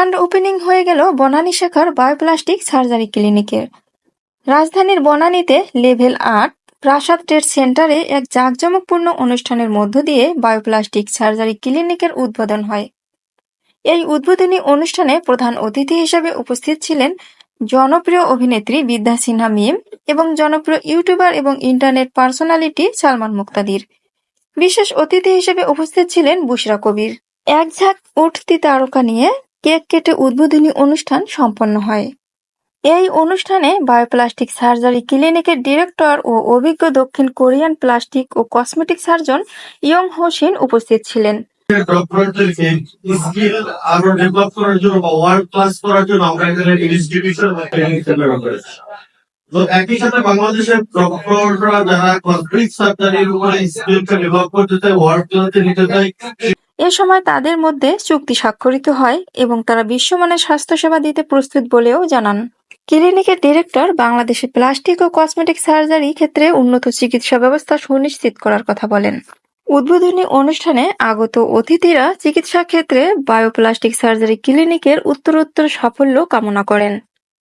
Grand opening হয়ে গেল বনানী শাখার বায়োপ্লাস্টিক সার্জারি ক্লিনিকের। রাজধানীর বনানীতে লেভেল আট প্রাসাদ ট্রেড সেন্টারে এক জাঁকজমকপূর্ণ অনুষ্ঠানের মধ্য দিয়ে বায়োপ্লাস্টিক সার্জারি ক্লিনিকের উদ্বোধন হয়। এই উদ্বোধনী অনুষ্ঠানে প্রধান অতিথি হিসেবে উপস্থিত ছিলেন জনপ্রিয় অভিনেত্রী বিদ্যা সিনহা মিম এবং জনপ্রিয় ইউটিউবার এবং ইন্টারনেট পার্সোনালিটি সালমান মুক্তাদির। বিশেষ অতিথি হিসেবে উপস্থিত ছিলেন বুশরা কবির। এক ঝাঁক উঠতি তারকা নিয়ে কেক কেটে উদ্বোধনী অনুষ্ঠান সম্পন্ন হয়। এই অনুষ্ঠানে বায়োপ্লাস্টিক সার্জারি ক্লিনিকের ডিরেক্টর ও অভিজ্ঞ দক্ষিণ কোরিয়ান প্লাস্টিক ও কসমেটিক সার্জন ইয়ং হোসেন উপস্থিত ছিলেন। তো একই সাথে বাংলাদেশের যারা সার্জারির উপরে ডেভেলপ করতে চায় ওয়ার্ল্ড ক্লাসে নিতে চায় এ সময় তাদের মধ্যে চুক্তি স্বাক্ষরিত হয় এবং তারা বিশ্বমানের স্বাস্থ্যসেবা দিতে প্রস্তুত বলেও জানান। ক্লিনিকের ডিরেক্টর, বাংলাদেশে প্লাস্টিক ও কসমেটিক সার্জারি ক্ষেত্রে উন্নত চিকিৎসা ব্যবস্থা সুনিশ্চিত করার কথা বলেন। উদ্বোধনী অনুষ্ঠানে আগত অতিথিরা চিকিৎসা ক্ষেত্রে বায়োপ্লাস্টিক সার্জারি ক্লিনিকের উত্তরোত্তর সাফল্য কামনা করেন।